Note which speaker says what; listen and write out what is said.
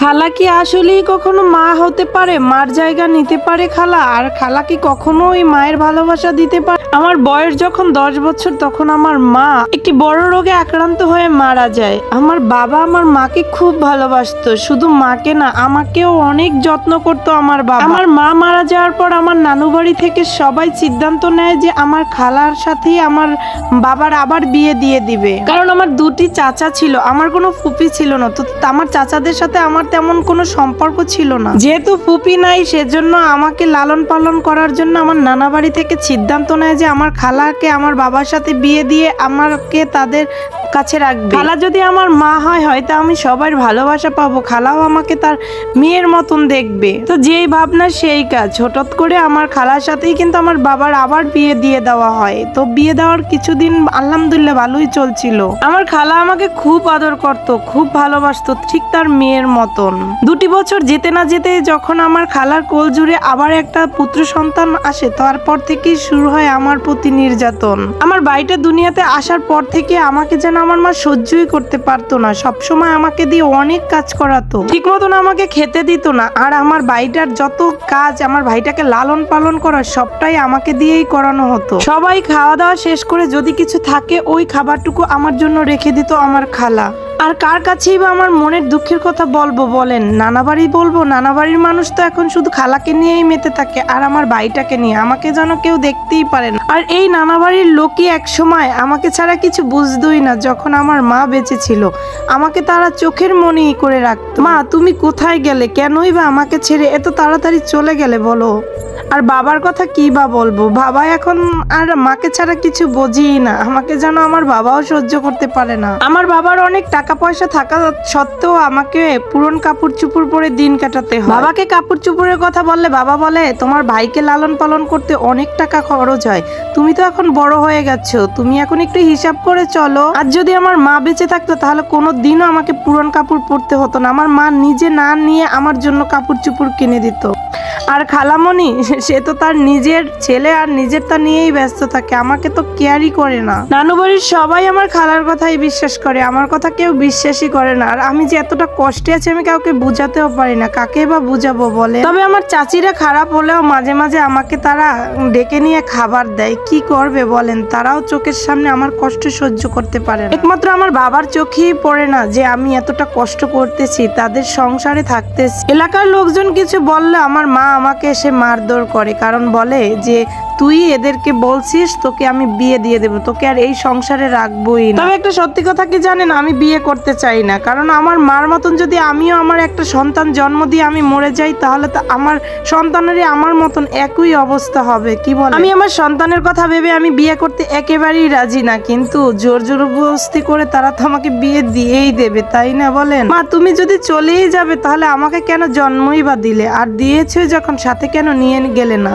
Speaker 1: খালা কি আসলেই কখনো মা হতে পারে? মার জায়গা নিতে পারে খালা? আর খালা কি কখনো ওই মায়ের ভালোবাসা দিতে পারে? আমার বয়স যখন দশ বছর, তখন আমার মা একটি বড় রোগে আক্রান্ত হয়ে মারা যায়। আমার বাবা আমার মাকে খুব ভালোবাসতো, শুধু মাকে না, আমাকেও অনেক যত্ন করতো আমার বাবা। আমার মা মারা যাওয়ার পর আমার নানু বাড়ি থেকে সবাই সিদ্ধান্ত নেয় যে আমার খালার সাথেই আমার বাবার আবার বিয়ে দিয়ে দিবে। কারণ আমার দুটি চাচা ছিল, আমার কোনো ফুপি ছিল না। তো আমার চাচাদের সাথে আমার তেমন কোনো সম্পর্ক ছিল না। যেহেতু ফুপি নাই, সেজন্য আমাকে লালন পালন করার জন্য আমার নানা বাড়ি থেকে সিদ্ধান্ত নেয় যে আমার খালাকে আমার বাবার সাথে বিয়ে দিয়ে আমাকে তাদের কাছে রাখবে। খালা যদি আমার মা হয়, হয়তো আমি সবার ভালোবাসা পাবো। খালাও আমাকে তার মেয়ের মতন দেখবে। তো যেই ভাবনা, সেই কাজ। হঠাৎ করে আমার খালার সাথেই কিন্তু আমার বাবার আবার বিয়ে দিয়ে দেওয়া হয়। তো বিয়ে দেওয়ার কিছুদিন আলহামদুলিল্লাহ ভালোই চলছিল। আমার খালা আমাকে খুব আদর করত, খুব ভালোবাসতো, ঠিক তার মেয়ের মতন। দুটি বছর যেতে না যেতে যখন আমার খালার কোল জুড়ে আবার একটা পুত্র সন্তান আসে, তারপর থেকেই শুরু হয় আমার প্রতি নির্যাতন। আমার বাড়িটা দুনিয়াতে আসার পর থেকে আমাকে যেন আমার মা সহ্যই করতে পারতো না। সবসময় আমাকে দিয়ে অনেক কাজ করাতো। ঠিক মতন আমাকে খেতে দিত না। আর আমার বাড়িটার যত কাজ, আমার ভাইটাকে লালন পালন করার সবটাই আমাকে দিয়েই করানো হতো। সবাই খাওয়া দাওয়া শেষ করে যদি কিছু থাকে, ওই খাবারটুকু আমার জন্য রেখে দিত আমার খালা। আর কার কাছেই বা আমার মনের দুঃখের কথা বলব বলেন? নানা বাড়ি বলব নানা বাড়ির মানুষ তো এখন শুধু খালাকে নিয়েই মেতে থাকে, আর আমার বাড়িটাকে নিয়ে। আমাকে যেন কেউ দেখতেই পারে না। আর এই নানা বাড়ির লোকই এক সময় আমাকে ছাড়া কিছু বুঝতোই না, যখন আমার মা বেঁচে ছিল। আমাকে তারা চোখের মনেই করে রাখতো। মা, তুমি কোথায় গেলে? কেনই বা আমাকে ছেড়ে এত তাড়াতাড়ি চলে গেলে বলো? আর বাবার কথা কি বা বলব? বাবা এখন আর মাকে ছাড়া কিছু বোঝেই না। আমাকে যেন আমার বাবাও সহ্য করতে পারে না। আমার বাবার অনেক টাকা পয়সা থাকা সত্ত্বেও আমাকে পুরন কাপড় চুপুর পরে দিন কাটাতে হয়। বাবাকে কাপড় চুপুরের কথা বললে বাবা বলে, তোমার ভাইকে লালন পালন করতে অনেক টাকা খরচ হয়। তুমি তো এখন বড় হয়ে গেছো। তুমি এখন একটু হিসাব করে চলো। আর যদি আমার মা বেঁচে থাকতো, তাহলে কোনো দিনও আমাকে পুরন কাপড় পরতে হতো না। আমার মা নিজে না নিয়ে আমার জন্য কাপড় চুপুর কিনে দিত। আর খালামণি, সে তো তার নিজের ছেলে আর নিজের তা নিয়েই ব্যস্ত থাকে, আমাকে তো কেয়ারই করে না। নানু বাড়ির সবাই আমার খালার কথাই বিশ্বাস করে, আমার কথা কেউ বিশ্বাসই করে না। আর আমি যে এতটা কষ্টে আছি, আমি কাউকে বুঝাতেও পারি না, কাকে বা বুঝাবো বলে? তবে আমার চাচিরা খারাপ হলেও মাঝে মাঝে আমাকে তারা ডেকে নিয়ে খাবার দেয়। কি করবে বলেন? তারাও চোখের সামনে আমার কষ্ট সহ্য করতে পারে একমাত্র আমার বাবার চোখেই পড়ে না যে আমি এতটা কষ্ট করতেছি, তাদের সংসারে থাকতেছি। এলাকার লোকজন কিছু বললে আমার মা আমাকে এসে মারধর করে কারণ বলে যে তুই এদেরকে বলছিস তোকে আমি বিয়ে দিয়ে দেবো। তোকে আর এই সংসারে রাখবোই না। তবে একটা সত্যি কথা কি জানেন? আমি বিয়ে করতে চাই না। কারণ আমার মার মতন যদি আমিও আমার একটা সন্তান জন্ম দিয়ে আমি মরে যাই তাহলে তো আমার সন্তানেরই আমার মতন একই অবস্থা হবে। কি বল আমি আমার সন্তানের কথা ভেবে আমি বিয়ে করতে একেবারেই রাজি না কিন্তু জোর জবরদস্তি করে তারা তো আমাকে বিয়ে দিয়েই দেবে তাই না বলেন? মা তুমি যদি চলেই যাবে তাহলে আমাকে কেন জন্মই বা দিলে? আর দিয়েছে যখন সাথে কেন নিয়ে গেলে না?